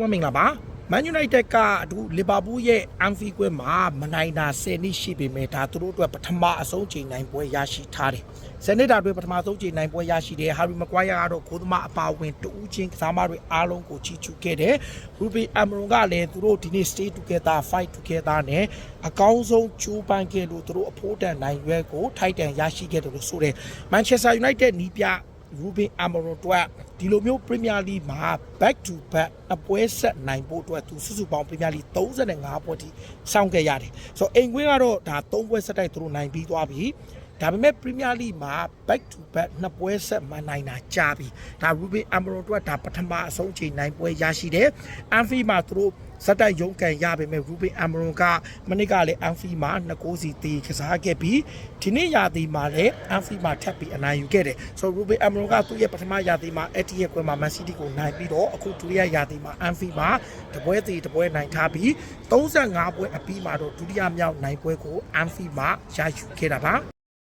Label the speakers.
Speaker 1: မမင်္ဂလာပါမန်ယူနိုက်တက်ကအခုလီဗာပူးရဲ့အန်ဖီကွဲမှာမနိုင်တာ10နှစ်ရှိပေမဲ့ဒါသူတို့အတွက်ပထမအဆုံးချိန်နိုင်ပွဲရရှိထားတယ်။10နှစ်တာတွေပထမဆုံးချိန်နိုင်ပွဲရရှိတယ်။ဟာရီမကွိုင်ယာကတော့ကိုသမားအပါဝင်တူးချင်းကစားမတွေအားလုံးကိုချီးကျူးခဲ့တယ်။ရူဘီအမ်မရွန်ကလည်းသူတို့ဒီနေ့ stay together fight together နဲ့အကောင်းဆုံးကျိုးပန်းခဲ့လို့သူတို့အဖို့တန်နိုင်ရွက်ကိုထိုက်တန်ရရှိခဲ့တယ်လို့ဆိုတယ်။ Manchester United နီးပြရူဘင်အမရိုတို့ ဒီလိုမျိုးပရီးမီယာလိမှာ back to back အပွဲဆက်နိုင်ဖို့အတွက်သူစုစုပေါင်းပရီးမီယာလိ35ပွဲထိစောင့်ခဲ့ရတယ်ဆိုတော့အိမ်ခွင်းကတော့ဒါ3ပွဲဆက်တိုက်သူတို့နိုင်ပြီးသွားပြီ ဒါပေမဲ့ပရီးမီယာလိမှာ back to back နှစ်ပွဲဆက်မနိုင်တာကြာပြီဒါရူဘင်အမရိုတို့ဒါပထမအဆုံးချိန်နိုင်ပွဲရရှိတယ်အန်ဖီမှာသူတို့စက်တိုက်ရုံးကန်ရပေမဲ့ရူဘင်အမရွန်ကမနစ်ကလည်းအန်ဖီမှာ2ဂိုးစီတီးကစားခဲ့ပြီးဒီနေ့ရာသီမှာလည်းအန်ဖီမှာထပ်ပြီးအနိုင်ယူခဲ့တယ်ဆိုတော့ရူဘင်အမရွန်ကသူ့ရဲ့ပထမရာသီမှာအက်တီရဲ့ကွယ်မှာမန်စီးတီးကိုနိုင်ပြီးတော့အခုဒုတိယရာသီမှာအန်ဖီမှာတပွဲတီတပွဲနိုင်ထားပြီး35ပွဲအပြီးမှာတော့ဒုတိယမြောက်နိုင်ပွဲကိုအန်ဖီမှာရယူခဲ့တာပါ